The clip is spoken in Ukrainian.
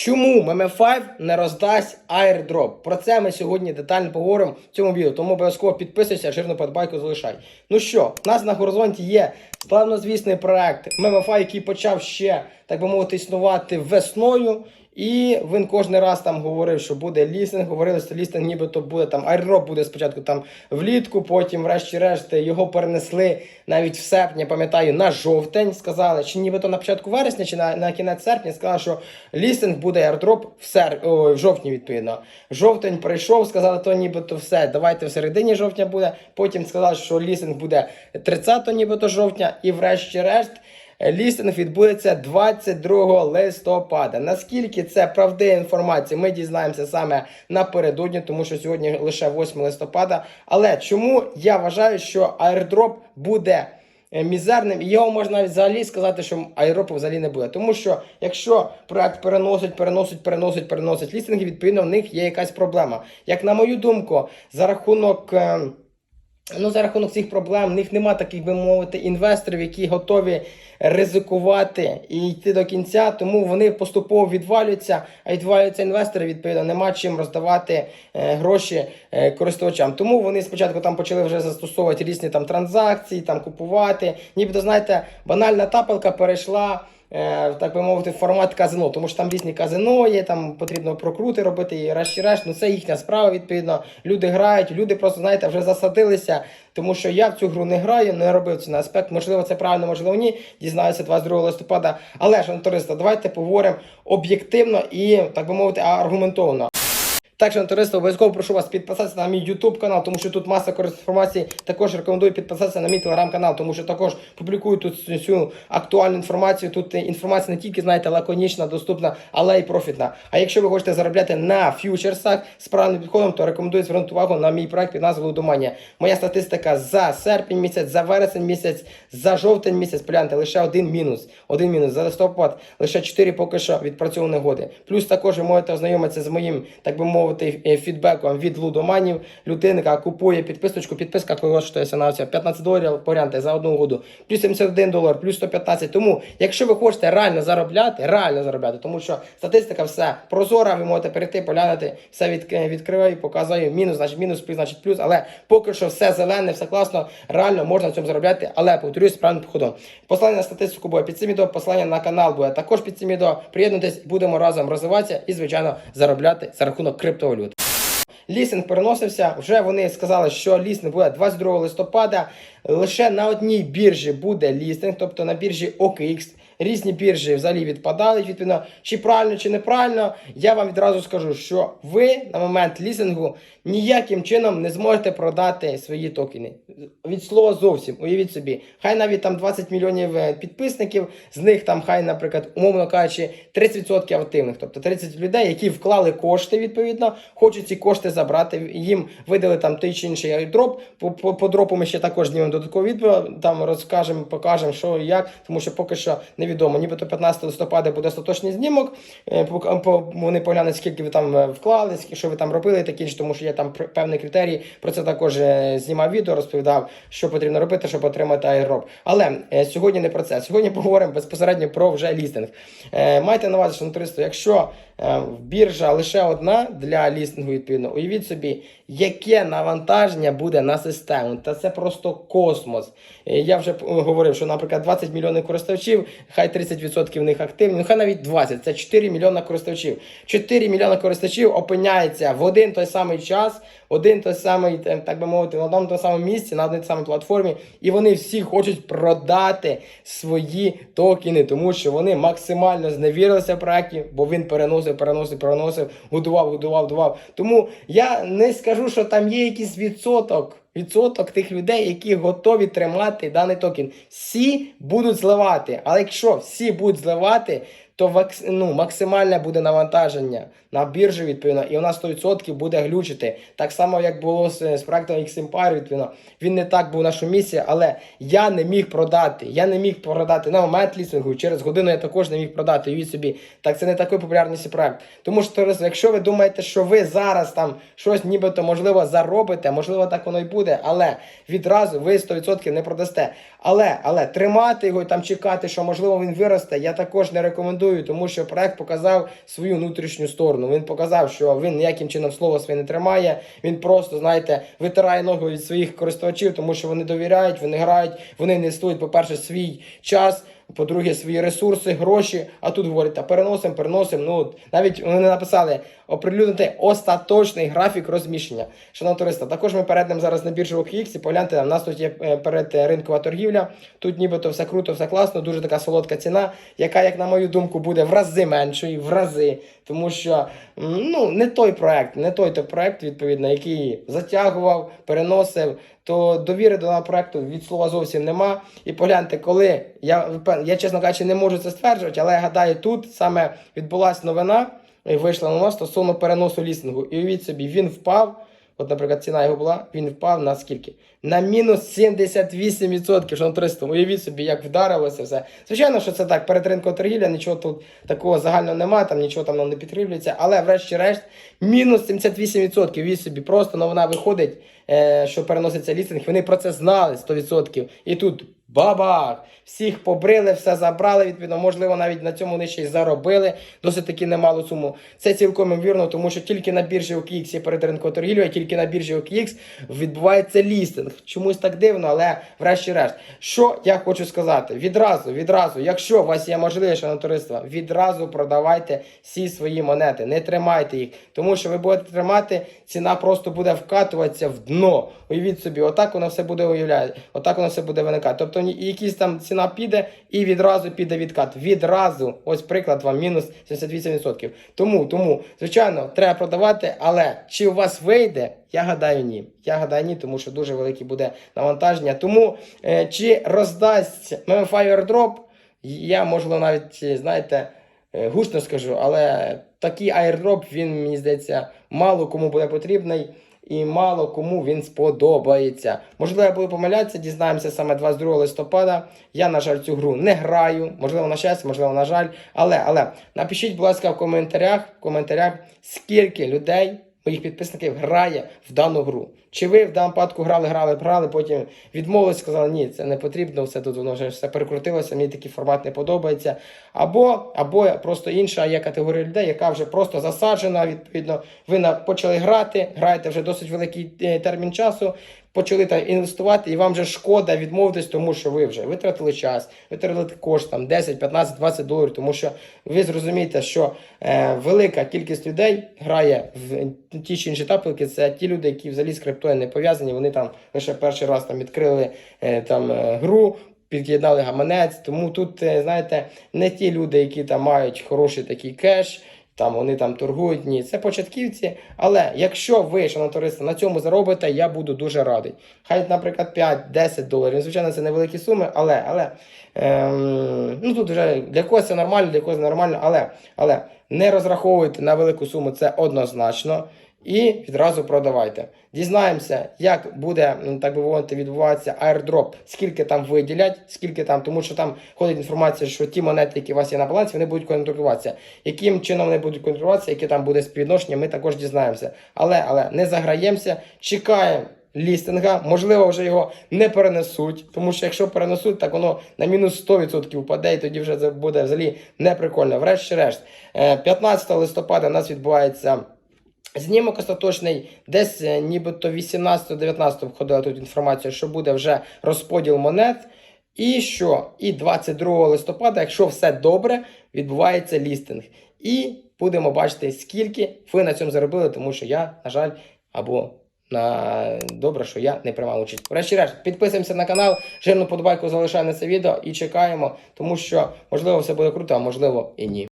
Чому MM5 не роздасть airdrop? Про це ми сьогодні детально поговоримо в цьому відео. Тому обов'язково підписуйся, жирну подбайку залишай. Ну що, у нас на горизонті є славнозвісний проект MM5, який почав ще, так би мовити, існувати весною. І він кожен раз там говорив, що буде лістинг. Говорили, що лістинг нібито буде там airdrop буде спочатку там влітку, потім, врешті-решт, його перенесли навіть в серпні, пам'ятаю, на жовтень. Сказали, чи нібито на початку вересня, чи на, на кінець серпня, сказали, що лістинг буде airdrop в сер... В жовтні, відповідно. Жовтень прийшов, сказали, то нібито все. Давайте в середині жовтня буде. Потім сказали, що лістинг буде 30 нібито жовтня, і врешті-решт. Лістинг відбудеться 22 листопада. Наскільки це правдива інформація, ми дізнаємося саме напередодні, тому що сьогодні лише 8 листопада. Але чому я вважаю, що аірдроп буде е, мізерним, і його можна взагалі сказати, що аеропу взагалі не буде. Тому що якщо проект переносить, переносить, переносить, переносить лістинги, відповідно в них є якась проблема. Як на мою думку, за рахунок. Ну, за рахунок цих проблем в них нема таких, би мовити, інвесторів, які готові ризикувати і йти до кінця, тому вони поступово відвалюються, а відвалюються інвестори, відповідно, нема чим роздавати е, гроші е, користувачам. Тому вони спочатку там почали вже застосовувати різні там транзакції, там купувати. Нібито, знаєте, банальна тапалка перейшла. Е, Так би мовити, формат казино, тому що там різні казино є, там потрібно прокрути робити і решті-решт. Ну це їхня справа, відповідно. Люди грають, люди просто, знаєте, вже засадилися, тому що я в цю гру не граю, не робив це на аспект. Можливо, це правильно, можливо, ні. Дізнаюся 22 листопада. Але ж, товариство, давайте поговоримо об'єктивно і, так би мовити, аргументовано. Так, шановні товариство, обов'язково прошу вас підписатися на мій YouTube канал, тому що тут маса інформації. Також рекомендую підписатися на мій телеграм-канал, тому що також публікую тут всю актуальну інформацію. Тут інформація не тільки, знаєте, лаконічна, доступна, але й профітна. А якщо ви хочете заробляти на фьючерсах з правильним підходом, то рекомендую звернути увагу на мій проект під назвою Лудоманія. Моя статистика за серпень місяць, за вересень місяць, за жовтень місяць. Погляньте, лише один мінус. Один мінус. За листопад лише 4 поки що відпрацьовані годи. Плюс також ви можете ознайомитися з моїм, так би мовити, е, фідбеком від лудоманів. Людина, яка купує підписочку, підписка коштує на 15 доларів, погляньте, за одну году. Плюс 71 долар, плюс 115. Тому, якщо ви хочете реально заробляти, реально заробляти, тому що статистика все прозора, ви можете перейти, поглянути, все від, відкриваю, показую, мінус, значить мінус, плюс, значить плюс. Але поки що все зелене, все класно, реально можна на цьому заробляти, але повторюсь правильним підходом. Посилання на статистику буде під цим відео, посилання на канал буде також під цим відео. Приєднуйтесь, будемо разом розвиватися і, звичайно, заробляти за рахунок криптовалют. Лістинг переносився. Вже вони сказали, що лісінг буде 22 листопада. Лише на одній біржі буде лістинг, тобто на біржі OKX. Різні біржі взагалі відпадають. Відповідно, чи правильно, чи неправильно, я вам відразу скажу, що ви на момент лістингу ніяким чином не зможете продати свої токени. Від слова зовсім. Уявіть собі, хай навіть там 20 мільйонів е, підписників, з них там хай, наприклад, умовно кажучи, 30% активних, тобто 30 людей, які вклали кошти, відповідно, хочуть ці кошти забрати. Їм видали там той чи інший дроп. По, по, по дропу ми ще також знімемо додаткове відео, там розкажемо, покажемо, що і як, тому що поки що невідомо. Нібито 15 листопада буде остаточний знімок. Е, Вони поглянуть, скільки ви там е, вклали, що ви там робили, такі ж, тому що є там певний критерій. Про це також е, знімав відео, розповідав, що потрібно робити, щоб отримати аероб. Але сьогодні не про це. Сьогодні поговоримо безпосередньо про вже лістинг. Майте на увазі, що товариство, якщо е, біржа лише одна для лістингу, відповідно, уявіть собі, яке навантаження буде на систему. Та це просто космос. Е, Я вже говорив, що, наприклад, 20 мільйонів користувачів, хай 30% в них активні, ну хай навіть 20, це 4 мільйона користувачів. 4 мільйона користувачів опиняється в один той самий час, один той самий, е, так би мовити, на одному тому самому місці, на одній самій платформі, і вони всі хочуть продати свої токени, тому що вони максимально зневірилися в проєкті, бо він переносив, переносив, переносив, годував, годував, годував. Тому я не скажу, що там є якийсь відсоток. Відсоток тих людей, які готові тримати даний токен. Всі будуть зливати. Але якщо всі будуть зливати, то ну, максимальне буде навантаження на біржу, відповідно, і нас 100% буде глючити. Так само, як було з, з проектом X-Empire, відповідно. Він не так був нашу місію, але я не міг продати. Я не міг продати на момент лістингу. Через годину я також не міг продати. Уявіть собі, так це не такий популярний проект. Тому що, якщо ви думаєте, що ви зараз там щось нібито можливо заробите, можливо, так воно і буде, але відразу ви 100% не продасте. Але, але тримати його і там чекати, що можливо він виросте, я також не рекомендую. тому що проект показав свою внутрішню сторону. Він показав, що він ніяким чином слово своє не тримає. Він просто, знаєте, витирає ноги від своїх користувачів, тому що вони довіряють, вони грають, вони інвестують, по-перше, свій час. По-друге, свої ресурси, гроші. А тут говорять, та переносимо, переносимо. Ну навіть вони написали оприлюднити остаточний графік розміщення. Шановні товариство, також ми перейдемо зараз на біржу OKX і погляньте, у нас тут є е, перед ринкова торгівля. Тут нібито все круто, все класно, дуже така солодка ціна, яка, як на мою думку, буде в рази меншою, в рази. Тому що ну, не той проект, не той той проект, відповідно, який затягував, переносив. То довіри до проекту від слова зовсім нема. І погляньте, коли я я, чесно кажучи, не можу це стверджувати, але я гадаю, тут саме відбулася новина, і вийшла новина стосовно переносу лістингу. І уявіть собі, він впав. От, наприклад, ціна його була, він впав на скільки? На мінус 78%, що на 300. Уявіть собі, як вдарилося все. Звичайно, що це так, перед ринком торгівля, нічого тут такого загального немає, там нічого там не підкріплюється, але врешті-решт мінус 78%. Уявіть собі, просто новина виходить, е, що переноситься лістинг, вони про це знали 100%. І тут бабах! Всіх побрили, все забрали, відповідно, можливо, навіть на цьому вони ще й заробили досить таки немалу суму. Це цілком вірно, тому що тільки на біржі OKX є перед ринком торгівлі, а тільки на біржі OKX відбувається лістинг. Чомусь так дивно, але врешті-решт. Що я хочу сказати? Відразу, відразу, якщо у вас є можливість, шановне товариство, відразу продавайте всі свої монети, не тримайте їх, тому що ви будете тримати, ціна просто буде вкатуватися в дно. Уявіть собі, отак воно все буде уявляти, отак воно все буде виникати. Тобто ні- якісь там ціна піде і відразу піде відкат. Відразу, ось приклад вам мінус 78%. Тому, тому, звичайно, треба продавати, але чи у вас вийде? Я гадаю, ні. Я гадаю, ні, тому що дуже велике буде навантаження. Тому е, чи роздасть MMFI airdrop, я можливо навіть, знаєте, е, гучно скажу, але такий airdrop, він, мені здається, мало кому буде потрібний. І мало кому він сподобається. Можливо, я буду помилятися, дізнаємося саме 22 листопада. Я, на жаль, цю гру не граю. Можливо, на щастя, можливо, на жаль. Але, але напишіть, будь ласка, в коментарях, в коментарях, скільки людей, моїх підписників, грає в дану гру. Чи ви в даному випадку грали, грали, грали, потім відмовились, сказали, ні, це не потрібно, все тут воно вже все перекрутилося, мені такий формат не подобається. Або, або просто інша є категорія людей, яка вже просто засаджена, відповідно, ви почали грати, граєте вже досить великий е, термін часу, почали там інвестувати, і вам вже шкода відмовитись, тому що ви вже витратили час, витратили кошт там 10, 15, 20 доларів, тому що ви зрозумієте, що е, велика кількість людей грає в ті чи інші тапелки. Це ті люди, які взагалі з криптою не пов'язані. Вони там лише перший раз там відкрили е, там е, гру. Під'єднали гаманець, тому тут, е, знаєте, не ті люди, які там мають хороший такий кеш, там вони там торгують. Ні, це початківці. Але якщо ви, шановне товариство, на цьому заробите, я буду дуже радий. Хай, наприклад, 5-10 доларів. Звичайно, це невеликі суми, але, але ем, ну тут вже для когось це нормально, для когось нормально, але, але не розраховуйте на велику суму, це однозначно. І відразу продавайте. Дізнаємося, як буде, так би мовити, відбуватися airdrop, скільки там виділять, скільки там, тому що там ходить інформація, що ті монети, які у вас є на балансі, вони будуть контролюватися. Яким чином вони будуть контролюватися, яке там буде співвідношення, ми також дізнаємося. Але, але не заграємося, чекаємо. Лістинга, можливо, вже його не перенесуть, тому що якщо перенесуть, так воно на мінус 100% впаде, і тоді вже буде взагалі неприкольно. Врешті-решт, е, 15 листопада у нас відбувається Знімок остаточний, десь е, нібито 18-19 входила тут інформація, що буде вже розподіл монет. І що? І 22 листопада, якщо все добре, відбувається лістинг. І будемо бачити, скільки ви на цьому заробили, тому що я, на жаль, або на добре, що я не приймав участь. Врешті-решт, підписуємося на канал, жирну подобайку залишаємо на це відео і чекаємо, тому що можливо все буде круто, а можливо і ні.